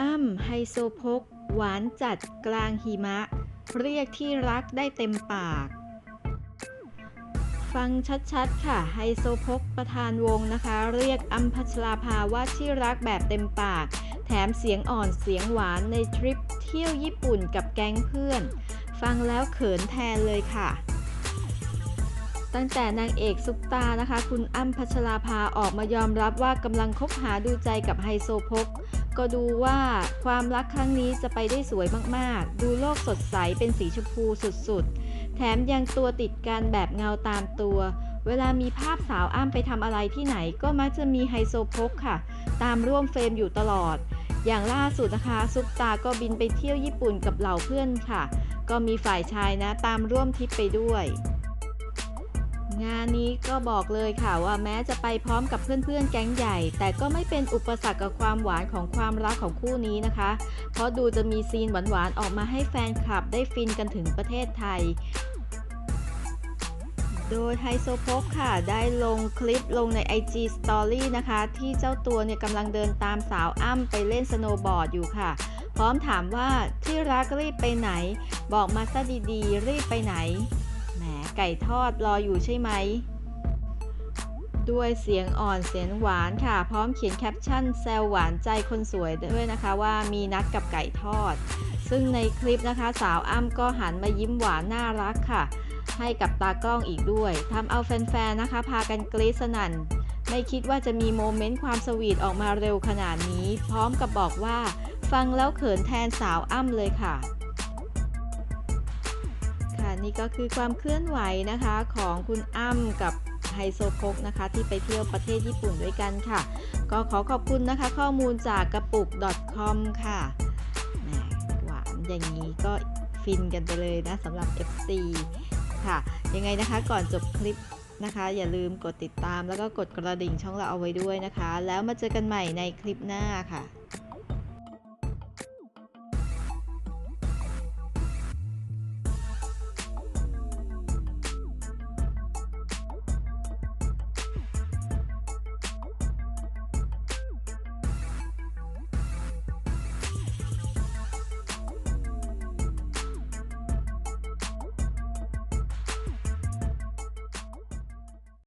อ้ำไฮโซพก หวานจัดกลางหิมะ เรียกที่รักได้เต็มปาก ฟังชัดๆค่ะ ไฮโซพกประธานวงนะคะ เรียกอัมพัชราภาว่าที่รักแบบเต็มปาก แถมเสียงอ่อนเสียงหวานในทริปเที่ยวญี่ปุ่นกับแก๊งเพื่อน ฟังแล้วเขินแทนเลยค่ะตั้งแต่นางเอกซุปตานะคะ คุณอ้ำพัชราภาออกมายอมรับว่ากำลังคบหาดูใจกับไฮโซพก ก็ดูว่าความรักครั้งนี้จะไปได้สวยมากๆ ดูโลกสดใสเป็นสีชมพูสุดๆ แถมยังตัวติดกันแบบเงาตามตัว เวลามีภาพสาวอ้ำไปทำอะไรที่ไหนก็มักจะมีไฮโซโพกค่ะ ตามร่วมเฟรมอยู่ตลอด อย่างล่าสุดนะคะ ซุปตาก็บินไปเที่ยวญี่ปุ่นกับเหล่าเพื่อนค่ะ ก็มีฝ่ายชายนะตามร่วมทริปไปด้วย งานนี้ก็บอกเลยค่ะว่าแม้จะไปพร้อมกับเพื่อนๆ แก๊งใหญ่ แต่ก็ไม่เป็นอุปสรรคกับความหวานของความรักของคู่นี้นะคะ เพราะดูจะมีซีนหวานๆ ออกมาให้แฟนคลับได้ฟินกันถึงประเทศไทย โดยไฮโซโพกค่ะ ได้ลงคลิปลงใน IG Story นะคะ ที่เจ้าตัวเนี่ยกำลังเดินตามสาวอ้ำไปเล่นสโนว์บอร์ดอยู่ค่ะ พร้อมถามว่าที่รักรีบไปไหน บอกมาซะดีๆ รีบไปไหน แหมไก่ทอดรออยู่ใช่ไหม ด้วยเสียงอ่อนเสียงหวานค่ะ พร้อมเขียนแคปชั่นแซวหวานใจคนสวยด้วยนะคะว่ามีนัดกับไก่ทอด ซึ่งในคลิปนะคะสาวอ้ำก็หันมายิ้มหวานน่ารักค่ะ ให้กับตากล้องอีกด้วยทำเอาแฟนๆนะคะ พากันกรี๊ดสนั่นไม่คิดว่าจะมีโมเมนต์ความสวีทออกมาเร็วขนาดนี้ พร้อมกับบอกว่า ฟังแล้วเขินแทนสาวอ้ำเลยค่ะ นี่ก็คือความเคลื่อนไหวนะคะของคุณอ้ำกับไฮโซโพกนะคะ ที่ไปเที่ยวประเทศญี่ปุ่นด้วยกันค่ะ ก็ขอขอบคุณนะคะ ข้อมูลจากกระปุก .com ค่ะแหมหวานอย่างนี้ก็ฟินกันไปเลยนะสำหรับ FC ค่ะ ยังไงนะคะก่อนจบคลิปนะคะ อย่าลืมกดติดตามแล้วก็กดกระดิ่งช่องเราเอาไว้ด้วยนะคะ แล้วมาเจอกันใหม่ในคลิปหน้าค่ะ